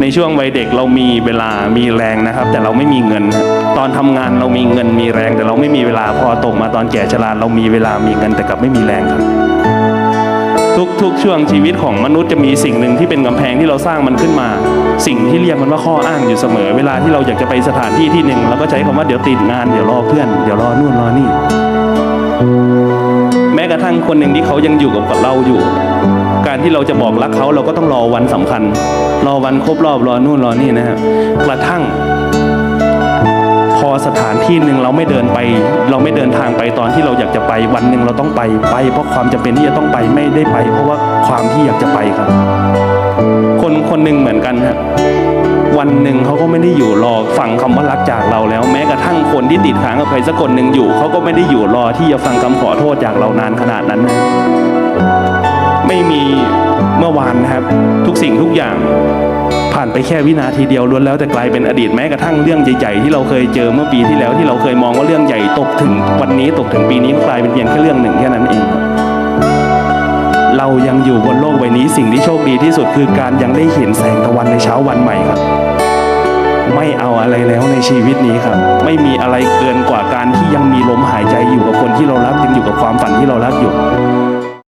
ในช่วงวัยเด็กเรามีเวลามีแรงนะครับ แต่เราไม่มีเงิน ตอนทำงานเรามีเงินมีแรง แต่เราไม่มีเวลาพอตกมาตอนแก่ชราเรามีเวลามีเงินแต่กลับไม่มีแรงครับทุกทุกช่วงชีวิตของมนุษย์จะมีสิ่งหนึ่งที่เป็นกำแพงที่เราสร้างมันขึ้นมา สิ่งที่เรียกมันว่าข้ออ้างอยู่เสมอ เวลาที่เราอยากจะไปสถานที่ที่หนึ่งเราก็ใช้คำว่าเดี๋ยวติดงานเดี๋ยวรอเพื่อนเดี๋ยวรอนู่นรอนี่ แม้กระทั่งคนหนึ่งที่เขายังอยู่กับเราอยู่ การที่เราจะบอกรักเขาเราก็ต้องรอวันสำคัญ รอวันครบรอบรอนู่นรอนี่นะครับกระทั่ง พอสถานที่หนึ่งเราไม่เดินไป เราไม่เดินทางไปตอนที่เราอยากจะไปวันหนึ่งเราต้องไปไป เพราะความจำเป็นที่จะต้องไปไม่ได้ไป เพราะว่าความที่อยากจะไปครับ คนคนหนึ่งเหมือนกันฮะวันหนึ่งเขาก็ไม่ได้อยู่รอฟังคำว่ารักจากเราแล้ว แม้กระทั่งคนที่ติดค้างกับใครสักคนหนึ่งอยู่เขาก็ไม่ได้อยู่รอที่จะฟังคำขอโทษจากเรานานขนาดนั้นนะ อวานนะครับ ทุกสิ่งทุกอย่างผ่านไปแค่วินาทีเดียวล้วนแล้วแต่กลายเป็นอดีตแม้กระทั่งเรื่องใหญ่ๆที่เราเคยเจอเมื่อปีที่แล้วที่เราเคยมองว่าเรื่องใหญ่ตกถึงวันนี้ตกถึงปีนี้ก็กลายเป็นเพียงแค่เรื่องหนึ่งแค่นั้นเอง เรายังอยู่บนโลกใบนี้สิ่งที่โชคดีที่สุดคือการยังได้เห็นแสงตะวันในเช้าวันใหม่ครับ ไม่เอาอะไรแล้วในชีวิตนี้ครับ ไม่มีอะไรเกินกว่าการที่ยังมีลมหายใจอยู่กับคนที่เรารักยังอยู่กับความฝันที่เรารักอยู่